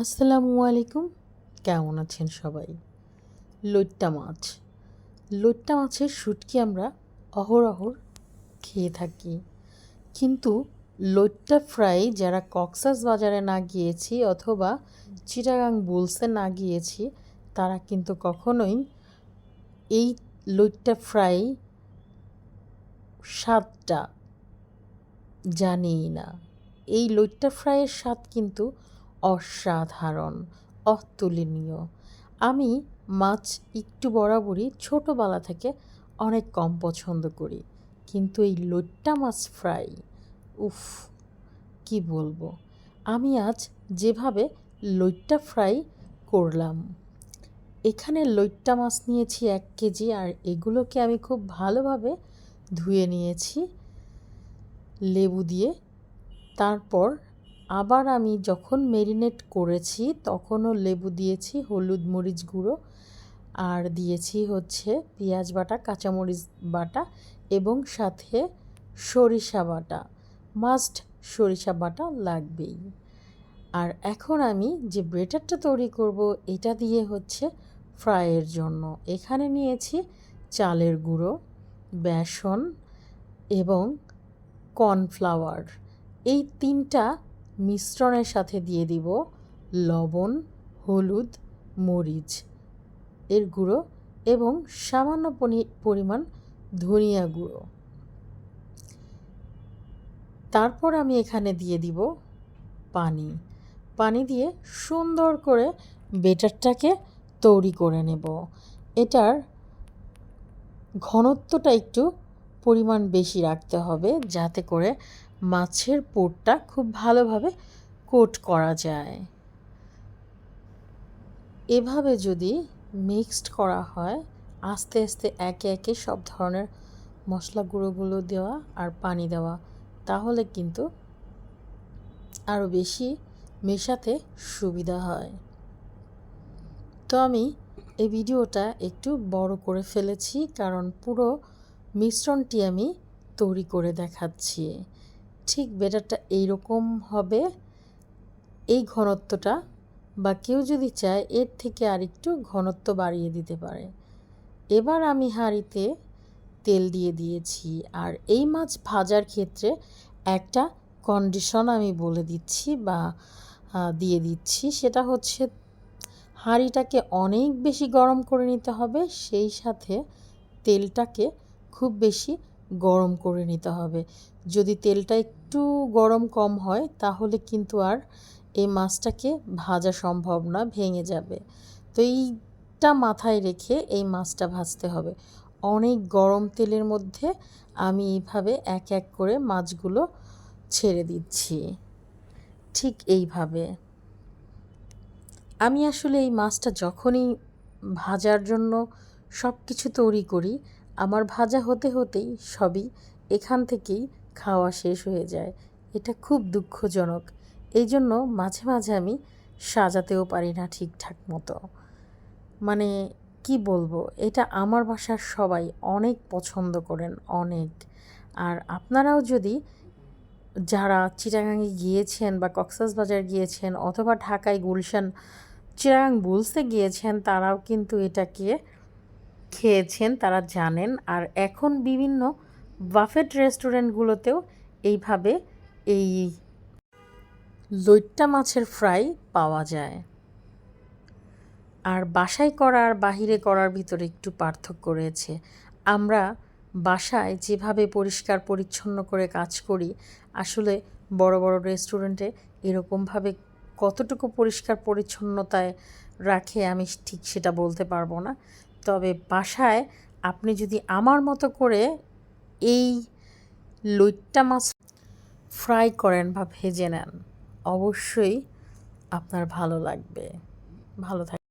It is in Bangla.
আসসালামু আলাইকুম। কেমন আছেন সবাই? লইট্টা মাছ। লইট্টা মাছের শুটকি আমরা অহরহর খেয়ে থাকি। কিন্তু লইট্টা ফ্রাই যারা কক্সাস বাজারে না গিয়েছি অথবা চিটাগাং বুলসে না গিয়েছি, তারা কিন্তু কখনোই এই লইট্টা ফ্রাই স্বাদটা জানিই না। এই লইট্টা ফ্রাইয়ের স্বাদ কিন্তু অসাধারণ, অতুলনীয়। আমি মাছ একটু বরাবরই ছোটোবেলা থেকে অনেক কম পছন্দ করি, কিন্তু এই লইট্টা মাছ ফ্রাই, উফ, কি বলব। আমি আজ যেভাবে লইট্টা ফ্রাই করলাম, এখানে লইট্টা মাছ নিয়েছি এক কেজি আর এগুলোকে আমি খুব ভালোভাবে ধুয়ে নিয়েছি, লেবু দিয়ে, তারপর আবার আমি যখন মেরিনেট করেছি, তখনও লেবু দিয়েছি, হলুদ মরিচ গুঁড়ো। আর দিয়েছি হচ্ছে পেঁয়াজ বাটা, কাঁচামরিচ বাটা এবং সাথে সরিষা বাটা। মাস্ট সরিষা বাটা লাগবেই। আর এখন আমি যে ব্রেটারটা তৈরি করব, এটা দিয়ে হচ্ছে ফ্রাইয়ের জন্য। এখানে নিয়েছি চালের গুঁড়ো, বেসন এবং কর্নফ্লাওয়ার। এই তিনটা মিশ্রণের সাথে দিয়ে দিব লবণ, হলুদ, মরিচ, এর গুঁড়ো এবং সামান্য পরিমাণ ধনিয়া গুঁড়ো। তারপর আমি এখানে দিয়ে দিব পানি। পানি দিয়ে সুন্দর করে বেটারটাকে তৈরি করে নেব। এটার ঘনত্বটা একটু পরিমাণ বেশি রাখতে হবে যাতে করে মাছের পোরটা খুব ভালোভাবে কোট করা যায়। এভাবে যদি মিক্সড করা হয়, আস্তে আস্তে একে একে সব ধরনের মশলা গুঁড়োগুলো দেওয়া আর পানি দেওয়া, তাহলে কিন্তু আরও বেশি মেশাতে সুবিধা হয়। তো আমি এই ভিডিওটা একটু বড় করে ফেলেছি, কারণ পুরো মিশ্রণটি আমি তৈরি করে দেখাচ্ছি। ঠিক বেটারটা এইরকম হবে। এই ঘনত্বটা বা কেউ যদি চায় এর থেকে আর একটু ঘনত্ব বাড়িয়ে দিতে পারে। এবার আমি হাঁড়িতে তেল দিয়ে দিয়েছি আর এই মাছ ভাজার ক্ষেত্রে একটা কন্ডিশন আমি বলে দিচ্ছি বা দিয়ে দিচ্ছি। সেটা হচ্ছে হাঁড়িটাকে অনেক বেশি গরম করে নিতে হবে। সেই সাথে তেলটাকে খুব বেশি গরম করে নিতে হবে। যদি তেলটা একটু গরম কম হয়, তাহলে কিন্তু আর এই মাছটাকে ভাজা সম্ভব না, ভেঙে যাবে। তো এইটা মাথায় রেখে এই মাছটা ভাজতে হবে। অনেক গরম তেলের মধ্যে আমি এইভাবে এক এক করে মাছগুলো ছেড়ে দিচ্ছি। ঠিক এইভাবে। আমি আসলে এই মাছটা যখনই ভাজার জন্য সব কিছু তৈরি করি আমার ভাজা হতে হতেই সবই এখান থেকেই খাওয়া শেষ হয়ে যায়। এটা খুব দুঃখজনক। এই জন্য মাঝে মাঝে আমি সাজাতেও পারি না ঠিকঠাক মতো। মানে কি বলব, এটা আমার বাসার সবাই অনেক পছন্দ করেন, অনেক। আর আপনারাও যদি যারা চিটাগাঙে গিয়েছেন বা কক্সাসবাজার গিয়েছেন অথবা ঢাকায় গুলশান, চিটাগাং বুলসে গিয়েছেন, তারাও কিন্তু এটাকে খেয়েছেন, তারা জানেন। আর এখন বিভিন্ন বাফেট রেস্টুরেন্টগুলোতেও এইভাবে এই লইট্টা মাছের ফ্রাই পাওয়া যায়। আর বাসায় করা আর বাহিরে করার ভিতরে একটু পার্থক্য রয়েছে। আমরা বাসায় যেভাবে পরিষ্কার পরিচ্ছন্ন করে কাজ করি, আসলে বড় বড় রেস্টুরেন্টে এরকমভাবে কতটুকু পরিষ্কার পরিচ্ছন্নতায় রাখে আমি ঠিক সেটা বলতে পারব না। তবে বাসায় আপনি যদি আমার মতো করে এই লইট্টা মাছ ফ্রাই করেন বা ভেজে নেন, অবশ্যই আপনার ভালো লাগবে। ভালো থাকবে